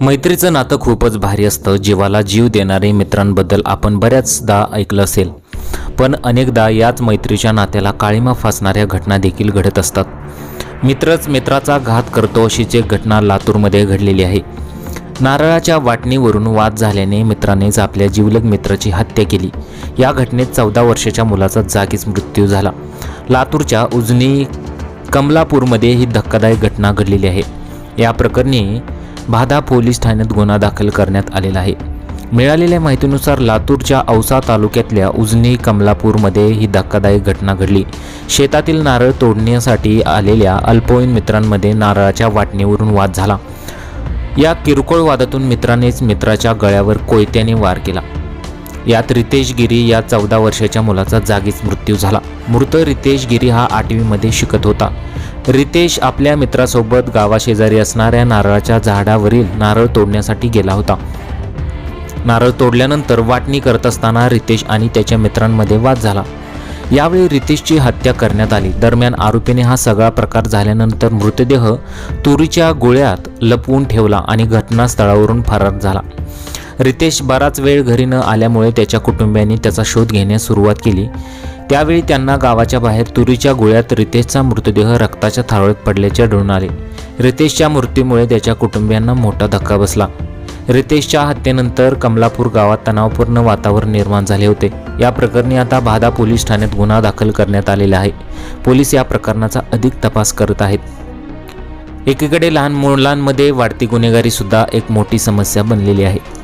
मैत्रीचं नातं खूपच भारी असतं. जीवाला जीव देणारे मित्रांबद्दल आपण बऱ्याचदा ऐकलं असेल. पण अनेकदा याच मैत्रीच्या नात्याला काळीमा फासणाऱ्या घटना देखील घडत असतात. मित्रच मित्राचा घात करतो अशीच एक घटना लातूरमध्ये घडलेली आहे. नारळाच्या वाटणीवरून वाद झाल्याने मित्रानेच आपल्या जीवलग मित्राची हत्या केली. या घटनेत चौदा वर्षाच्या मुलाचा जागीच मृत्यू झाला. लातूरच्या उजनी कमलापूरमध्ये ही धक्कादायक घटना घडलेली आहे. या प्रकरणी भादा पोलीस ठाण्यात गुन्हा दाखल करण्यात आलेला आहे. मिळालेल्या माहितीनुसार लातूरच्या औसा तालुक्यातल्या उजनी कमलापूरमध्ये ही धक्कादायक घटना घडली. शेतातील नारळ तोडण्यासाठी आलेल्या अल्पवयीन मित्रांमध्ये नारळाच्या वाटणीवरून वाद झाला. या किरकोळ वादातून मित्रानेच मित्राच्या गळ्यावर कोयत्याने वार केला. यात रितेश गिरी या चौदा वर्षाच्या मुलाचा जागीच मृत्यू झाला. मृत रितेश गिरी हा आठवीमध्ये शिकत होता. रितेश आपल्या मित्रासोबत गावाशेजारी असणाऱ्या नारळाच्या झाडावरील नारळ तोडण्यासाठी गेला होता. नारळ तोडल्यानंतर वाटणी करत असताना रितेश आणि त्याच्या मित्रांमध्ये वाद झाला. यावेळी रितेशची हत्या करण्यात आली. दरम्यान आरोपीने हा सगळा प्रकार झाल्यानंतर मृतदेह तुरीच्या गोळ्यात लपवून ठेवला आणि घटनास्थळावरून फरार झाला. रितेश बराच वेळ घरी न आल्यामुळे त्याच्या कुटुंबियांनी त्याचा शोध घेण्यास सुरुवात केली. त्यावेळी त्यांना गावाच्या बाहेर तुरीच्या गोळ्यात रितेशचा मृतदेह रक्ताच्या थारोळ्यात पडल्याचे आढळून आले. रितेशच्या मृत्यूमुळे त्याच्या कुटुंबियांना मोठा धक्का बसला. रितेशच्या हत्येनंतर कमलापूर गावात तणावपूर्ण वातावरण निर्माण झाले होते. या प्रकरणी आता भादा पोलीस ठाण्यात गुन्हा दाखल करण्यात आलेला आहे. पोलीस या प्रकरणाचा अधिक तपास करत आहेत. एकीकडे लहान मुलांमध्ये वाढती गुन्हेगारी सुद्धा एक मोठी समस्या बनलेली आहे.